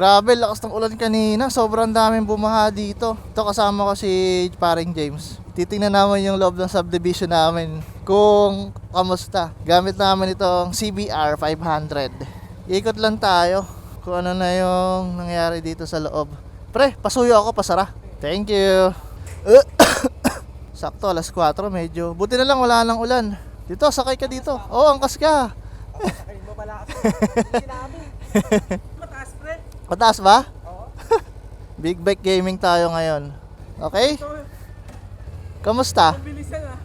Grabe, lakas ng ulan kanina. Sobrang daming bumaha dito. Ito kasama ko si paring James. Titingnan naman yung loob ng subdivision namin kung kamusta. Gamit namin itong CBR 500. Ikot lang tayo kung ano na yung nangyari dito sa loob. Pre, pasuyo ako, pasara. Thank you. Sakto, alas 4 medyo. Buti na lang wala nang ulan. Dito, sakay ka dito. Oo, oh, angkas ka. Ay, mo pala ako. Mataas, ba? Oo. Big bike gaming tayo ngayon. Okay? Kamusta? ang bilis yan ah.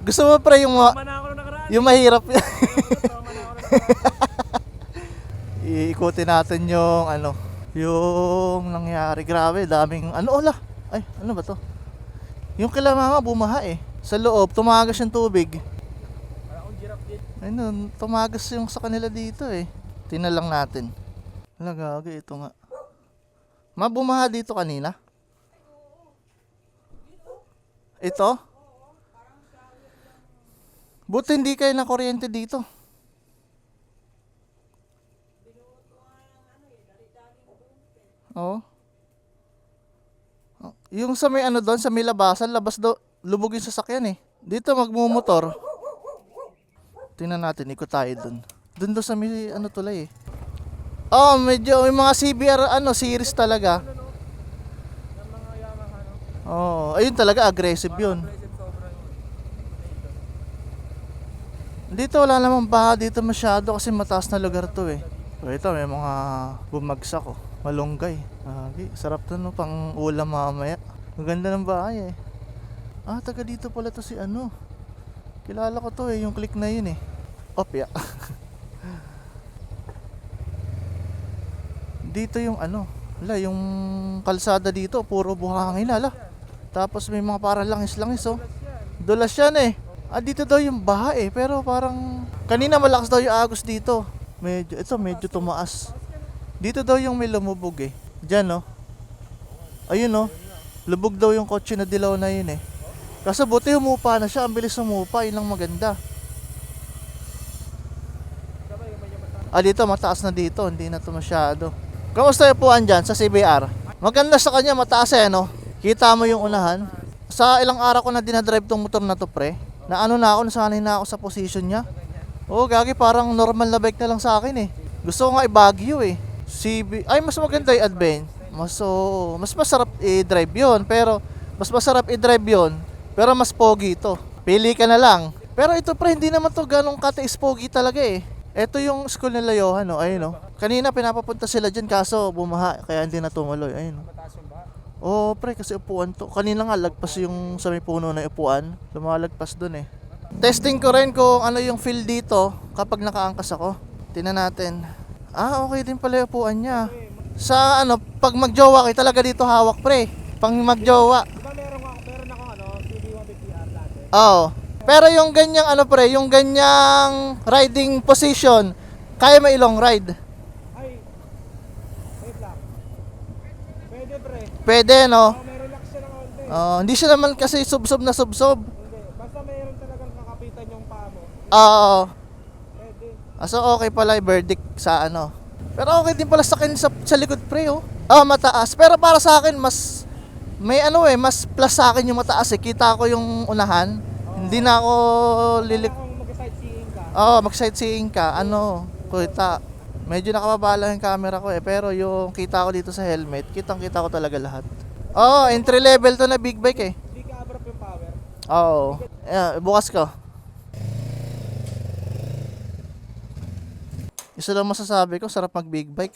Gusto mo pre yung, ma- ako nakaraan. yung mahirap? Tama na ako nung nakaraan. Iikutin natin yung ano, yung nangyari. Grabe, daming ano ola. Ay, ano ba to? Yung kila mama bumaha eh. Sa loob, tumagas yung tubig. Wala akong giraffe. Ayun, tumagas yung sa kanila dito eh. Tingnan lang natin. Wala gagi, ito nga. Mabumaha dito kanina? Ito? Buti hindi kayo na kuryente dito. Oo. Oh, Yung sa may ano doon, sa may labasan, labas do, lubog yung sasakyan eh. Dito magmumotor. Tingnan natin, ikot tayo dun. Dun doon sa may ano tulay eh. Oh, medyo yung mga CBR ano series talaga. Oh, ayun talaga aggressive 'yun. Dito wala namang baha dito masyado kasi mataas na lugar 'to eh. So, ito may mga bumagsak oh, malunggay. Agi, sarap 'to no pang ulam mamaya. Ang ganda ng bahay eh. Ah, taga dito pala to si ano. Kilala ko to eh, yung click na yun eh. Opya. dito yung ano, wala, yung kalsada dito, puro buhangin ala. Tapos may mga para langis-langis oh. Dulas yan eh. Ah, dito daw yung baha eh, pero parang kanina malakas daw yung agos dito. Medyo, ito medyo tumaas. Dito daw yung may lumubog eh. Diyan oh. Ayun oh. Lubog daw yung kotse na dilaw na yun eh. Kaso buti humupa na siya, ang bilis humupa, yun lang maganda. Ah, dito mataas na dito, hindi na to masyado. Kamusta yung upuan dyan sa CBR? Maganda sa kanya, mataas eh, no? Kita mo yung unahan. Sa ilang araw ko na dinadrive tong motor na to, pre. Na ano na ako, nasanay na ako sa position niya. Oo, gagi, parang normal na bike na lang sa akin eh. Gusto ko nga i-Baguio eh. CB, ay mas maganda yung Advent. Mas, so, mas masarap i-drive yon pero mas masarap i-drive yon pero mas pogi ito. Pili ka na lang. Pero ito pre, hindi naman to ganong katiis pogi talaga eh. Ito yung school nila Johan, no? Ayun, no? Kanina pinapapunta sila dyan kaso bumaha, kaya hindi na tumuloy. Ayun, no? Yung baha. Oo, pre, kasi upuan to. Kanina nga, lagpas yung sa may puno na upuan. Lumalagpas dun eh. Testing ko rin kung ano yung feel dito kapag nakaangkas ako. Tingnan natin. Ah, okay din pala yung upuan niya. Sa ano, pag magjowa kayo talaga dito hawak, pre. Pang magjowa. Di ba meron ako, meron ako ano, CB150R dati. Oo. Pero yung ganyang ano pre, yung ganyang riding position, kaya may long ride. Ay, wait lang. Pwede pre. Pwede, no? Oh, may relax siya ng onte. Oo, hindi siya naman kasi subsob na subsob. Hindi. Basta mayroon talagang kakapitan yung paa mo. Oo. Pwede. Ah, so okay pala yung verdict sa ano. Pero okay din pala sa akin sa, sa likod pre oh. Ah, mataas. Pero para sa akin mas may ano eh, mas plus sa akin yung mataas eh. Kita ko yung unahan. Hindi na ako lilik... Mag-sightseeing ka, Oo, mag-sightseeing ka. Ano, kita. Medyo nakababala yung camera ko eh. Pero yung kita ko dito sa helmet, kitang kita ko talaga lahat. Oo, entry level to na big bike eh. hindi ka abrupt yung power. Oo. Yeah, bukas ko. Isa lang masasabi ko, sarap mag big bike.